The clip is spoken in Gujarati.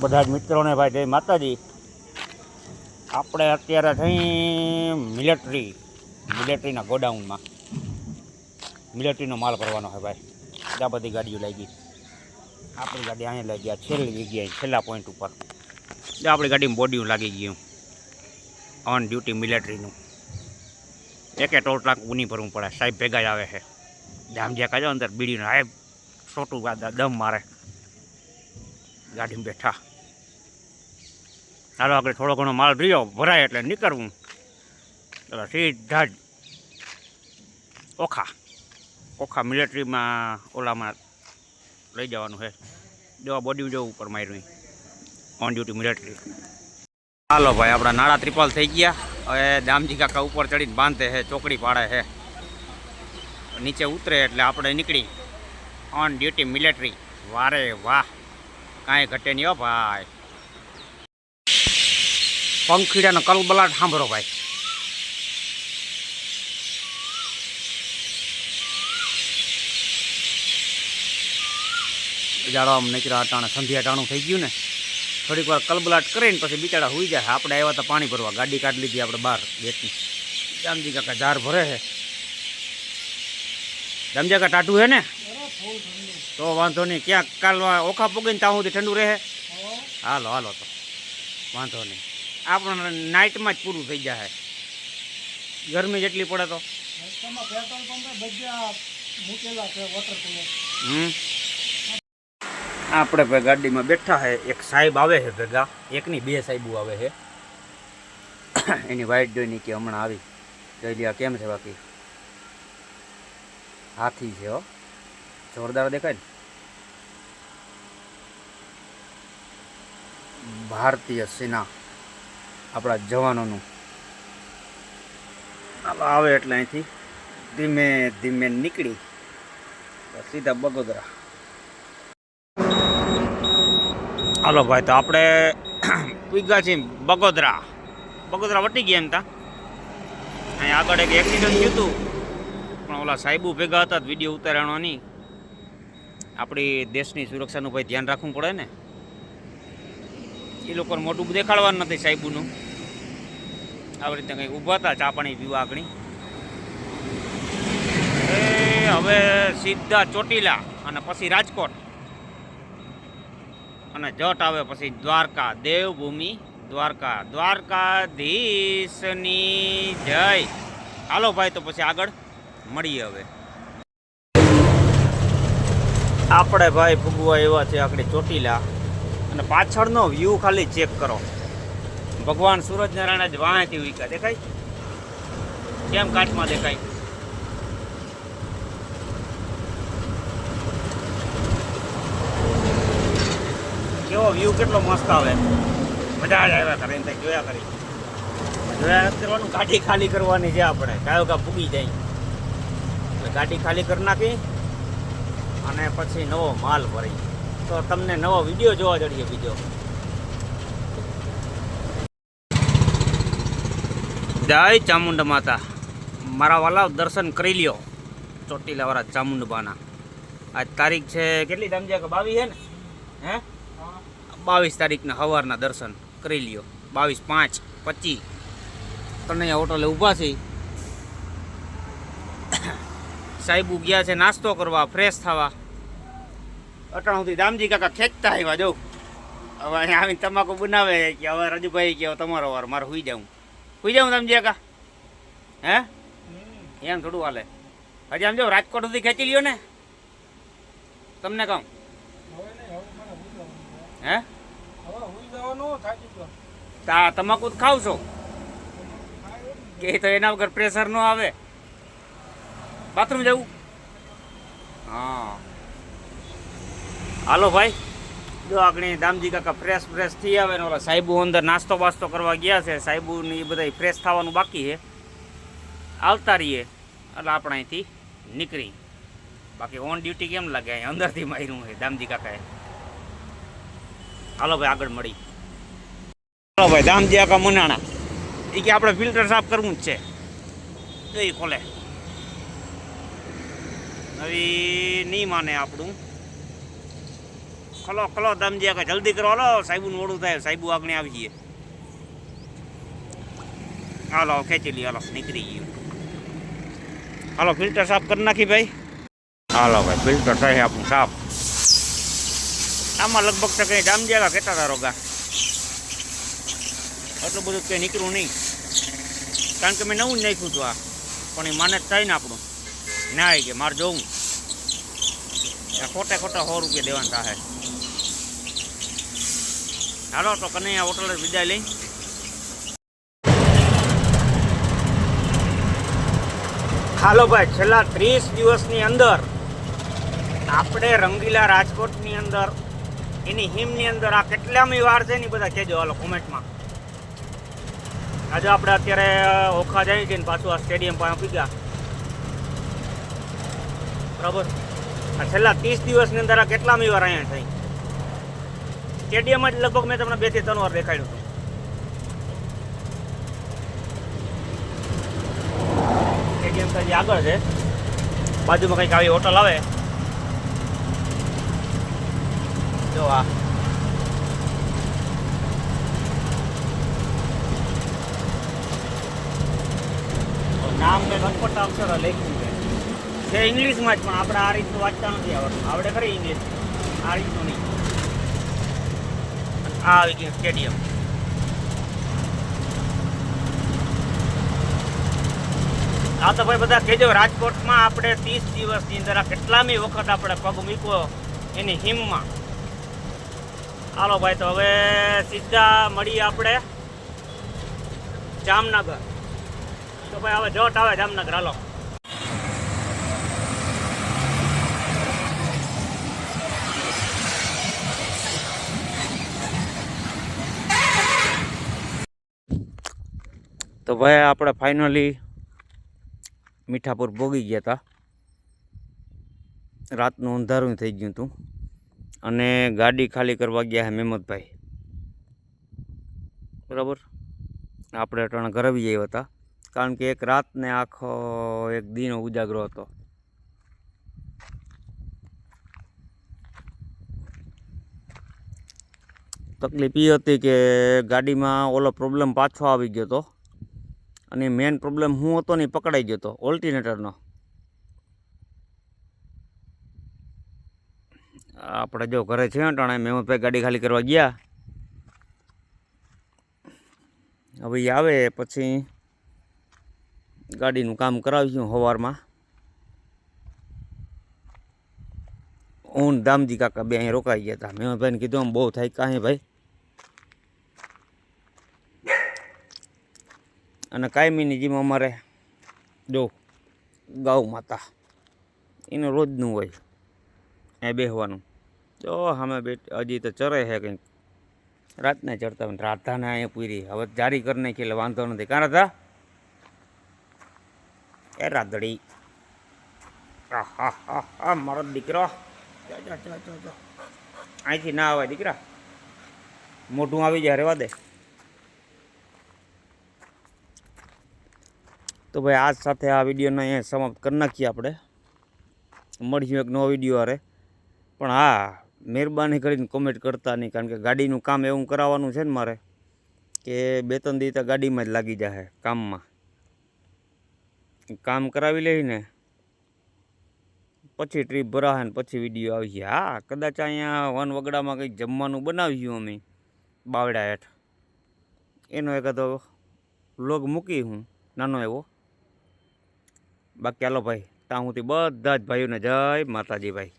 બધા જ મિત્રોને ભાઈ જય માતાજી. આપણે અત્યારે થઈ મિલિટરી, મિલિટરીના ગોડાઉનમાં. મિલિટરીનો માલ ભરવાનો છે ભાઈ. બધા બધી ગાડીઓ લાગી આપણી ગાડી અહીંયા લઈ ગયા છેલ્લી જગ્યાએ, છેલ્લા પોઈન્ટ ઉપર. એટલે આપણી ગાડીમાં બોડીયું લાગી ગયું ઓન ડ્યુટી મિલિટરીનું. એકે ટોલ ટાંક ઉની ભરવું પડે. સાહેબ ભેગા જ આવે છે. ધામજ્યા કાજો અંદર બીડીને. સાહેબ છોટું દમ મારે. ગાડીમાં બેઠા. ચાલો આગળ થોડો ઘણો માલ રહ્યો, ભરાય એટલે નીકળવું. એટલે સીધા જ ઓખા. ઓખા મિલિટરીમાં ઓલામાં લઈ જવાનું છે. દેવા બોડી જેવું ઉપર માર્યું ઓન ડ્યુટી મિલિટરી હાલો ભાઈ, આપણા નાળા ત્રિપાલ થઈ ગયા. હવે દામજી કાકા ઉપર ચડીને બાંધે છે, ચોકડી પાડે છે. નીચે ઉતરે એટલે આપણે નીકળી. ઓન ડ્યુટી મિલિટરી વારે વાહ. કાંઈ ઘટે નહીં હો ભાઈ. પંખીડાનો કલબલાટ સાંભળો ભાઈ. જાડો આમ નીકળ્યા અટાણે સંધ્યા ટાણું થઈ ગયું ને. થોડીક વાર કલબલાટ કરીને પછી બિચારા હોઈ જાય. આપણે આવ્યા હતા પાણી ભરવા. ગાડી કાઢી લીધી આપણે બહાર ગેટની જામજી કાકા જાર ભરે છે. જામજી કાકા ટાટું હે ને? તો વાંધો નહીં. ક્યાંક કાલ ઓખા પૂગીને ત્યાં સુધી ઠંડુ રહે. હાલો હાલો તો. વાંધો નહીં. આપણને નાઇટમાં જ પૂરું થઈ જાય. ગરમી જેટલી પડે તો. આપણે ભાઈ ગાડીમાં બેઠા છે એક સાહેબ આવે છે ભેગા. એકની બે સાહેબો આવે છે એની વાઈટ જોઈને કે હમણાં આવી. જોઈ લ્યા કેમ છે બાકી? હાથી છે હો. જોરદાર દેખાય ને. ભારતીય સેના, આપણા જવાનોનું. આવે એટલે અહીંથી ધીમે ધીમે નીકળી. સીધા બગોદરા. હાલો ભાઈ, તો આપણે પીગા છીએ બગોદરા. બગોદરા વટી ગયા એમ તા. અહીંયા આગળ એક એક્સિડન્ટ થયું હતું. પણ ઓલા સાહેબુ ભેગા હતા, વીડિયો ઉતારવાનો આપણી દેશની સુરક્ષાનું ભાઈ ધ્યાન રાખવું પડે ને? એ લોકોને મોટું દેખાડવાનું નથી સાહેબુનું. આવી રીતે કંઈક ઊભા હતા ચા પાણી પીવા આગળ એ હવે સીધા ચોટીલા અને પછી રાજકોટ. અને જટ આવે પછી દ્વારકા, દેવભૂમિ, દ્વારકા, દ્વારકાધીશની જય. હાલો ભાઈ, તો પછી આગળ મળીએ હવે. આપણે ભાઈ ભગવા એવા છે આગળ ચોટીલા. અને પાછળનો વ્યૂ ખાલી ચેક કરો. ભગવાન સૂરજનારાયણ જ વાંચી ઉકા દેખાય? કેમ કાચમાં દેખાય? કેવો વ્યૂ કેટલો મસ્ત આવે. મજા જ આવ્યા કરે, એમ જોયા કરી. જોયા કરવાનું, ગાડી ખાલી કરવાની છે આપણે. કાયો કા ભૂગી જાય. ગાડી ખાલી કરી નાખી. અને પછી નવો માલ ભરી તો તમને નવો વીડિયો જોવા જડીએ બીજો. જય ચામુંડ માતા. મારા વાલા દર્શન કરી લ્યો. ચોટીલાવાળા ચામુંડબાના. આજ તારીખ છે કેટલી સમજ્યા કે બાવીસ હે ને? હે? બાવીસ તારીખના સવારના દર્શન કરી લ્યો. બાવીસ પાંચ પચીસ. કનૈયા હોટલે ઊભા છે. સાહેબુ ગયા છે, નાસ્તો કરવા ફ્રેશ થવા. અટાણ સુધી દામજી કાકા ખેંચતા આવ્યા, જો. હવે અહીંયા આવીને તમાકુ બનાવે કે હવે રજુભાઈ કે તમારો વાર, મારે હુઈ જાઉં. હુઈ જાઉં દામજી કાકા? હે? એમ થોડું હાલે. હજી આમ જો, રાજકોટ સુધી ખેંચી લ્યો ને. તમને કહું. હે? તમાકુ ખાવ છો કે તો એના વગર પ્રેશર ન આવે? બાથરૂમ જવું? હા. હાલો ભાઈ. જો આગળ દામજી કાકા ફ્રેશ ફ્રેશ થઈ આવે ને ઓલા સાહેબુ અંદર નાસ્તો બાસ્તો કરવા ગયા છે. સાહેબુ ને એ બધા ફ્રેશ થવાનું બાકી છે. આવતા રહીએ. એટલે આપણે અહીંથી નીકળી. બાકી ઓન ડ્યુટી કેમ લાગે? અહીં અંદરથી માર્યું છે દામજી કાકાએ. હાલો ભાઈ, આગળ મળી. ચાલો ભાઈ, દામજી કાકા મુનાણા. એ કે આપણે ફિલ્ટર સાફ કરવું જ છે. તો એ ખોલે. હવે નહીં માને આપણું. ખલો ખલો દમજી કે જલ્દી કરો, હલો, સાહેબનું મોડું થાય, સાહેબુ આગળ આવી જઈએ. હાલો, ખેંચી લઈએ હાલો, નીકળી ગયું. હાલો, ફિલ્ટર સાફ કરી નાખી ભાઈ. હાલો ભાઈ, ફિલ્ટર થાય આપણું સાફ. આમાં લગભગ તો કંઈ જામ જ્યાં કેટલા તારો ગા એટલું બધું કંઈ નીકળ્યું નહીં. કારણ કે મેં નવું જ નાખ્યું હતું આ. પણ એ માને જ થાય ને આપણું. ના કે મારે જોઉં. ખોટે ખોટા સો રૂપિયા દેવાના થાય હાલો, તો કનૈયા હોટલ વિદાય લઈ? હાલો ભાઈ, છેલ્લા ત્રીસ દિવસની અંદર આપણે રંગીલા રાજકોટની અંદર, એની હિમની અંદર આ કેટલામી વાર છે ને બધા કહેજો, હાલો, કોમેન્ટમાં. આજે આપણે અત્યારે ઓખા જઈએ છીએ ને પાછું આ સ્ટેડિયમ પાસે આપી ગયા. બરાબર? આ છેલ્લા ત્રીસ દિવસની અંદર આ કેટલામી વાર અહીંયા થઈ? સ્ટેડિયમમાં જ લગભગ મેં તમને બેથી ત્રણ વાર દેખાડ્યું હતું. સ્ટેડિયમ તો આગળ છે. બાજુમાં કંઈક આવી હોટલ આવે. જો આ. નામ મેં લખપટ અક્ષર લખ્યું છે ઇંગ્લિશમાં જ પણ આપણે આ રીતનું વાંચતા નથી આવડતું. આવડે ખરી ઇંગ્લિશ આ રીતનું નહીં. આ આવી ગયું સ્ટેડિયમ. આ તો ભાઈ બધા કહેજો, રાજકોટમાં આપણે ત્રીસ દિવસની અંદર કેટલામી વખત આપણે પગ મૂક્યો એની હિમમાં. હાલો ભાઈ, તો હવે સીધા મળીએ આપણે જામનગર. તો ભાઈ, હવે જોટ આવે જામનગર. હાલો. તો ભાઈ આપણે ફાઇનલી મીઠાપુર ભોગી ગયા હતા રાતનું અંધારું થઈ ગયું હતું. અને ગાડી ખાલી કરવા ગયા હે મહેમદભાઈ બરાબર? આપણે અટાણે ઘરે બી આવ્યા હતા. કારણ કે એક રાતને આખો એક દીનો ઉજાગરો હતો. તકલીફ એ હતી કે ગાડીમાં ઓલો પ્રોબ્લેમ પાછો આવી ગયો હતો અને મેન પ્રોબ્લેમ હું હતો ને પકડાઈ ગયો હતો ઓલ્ટિનેટરનો આપણે જો ઘરે છે અટાણે મહેમદભાઈ ગાડી ખાલી કરવા ગયા. હવે આવે પછી ગાડીનું કામ કરાવીશું સવારમાં હું દામજી કાકા બે અહીં રોકાઈ ગયા હતા. મહેમદભાઈને કીધું, આમ બહુ થાય કાંઈ ભાઈ? અને કાયમીની જેમ અમારે જો ગૌ માતા, એનું રોજનું હોય એ બેહવાનું. જો સામે બેટ, હજી તો ચરે છે કંઈક. રાતને ચડતા રાધાને અહીંયા પૂરી. હવે જારી કરી નાખી એટલે વાંધો નથી. કાં રાધા? એ રાધડી. હા હા હા, મારો દીકરો. અહીંથી ના આવે દીકરા. મોઢું આવી જાય, રેવા દે. તો ભાઈ આજ સાથે આ વિડીયોને અહીંયા સમાપ્ત કરી નાખીએ આપણે. મળીશું એક નવો વીડિયો હારે. પણ હા, મહેરબાની કરીને કોમેન્ટ કરતા નહીં, કારણ કે ગાડીનું કામ એવું કરાવવાનું છે ને મારે, કે બે ત્રણ દી ગાડીમાં જ લાગી જશે કામમાં. કામ કરાવી લઈને પછી ટ્રીપ ભરાશે ને પછી વીડિયો આવશે હા, કદાચ અહીંયા વન વગડામાં કંઈક જમવાનું બનાવ્યું અમે બાવડા હેઠ. એનો એક હતો લોગ મૂકી હું, નાનો એવો. બાકી ચાલો ભાઈ ત્યાં હુંથી બધા જ ભાઈઓને જય માતાજી ભાઈ.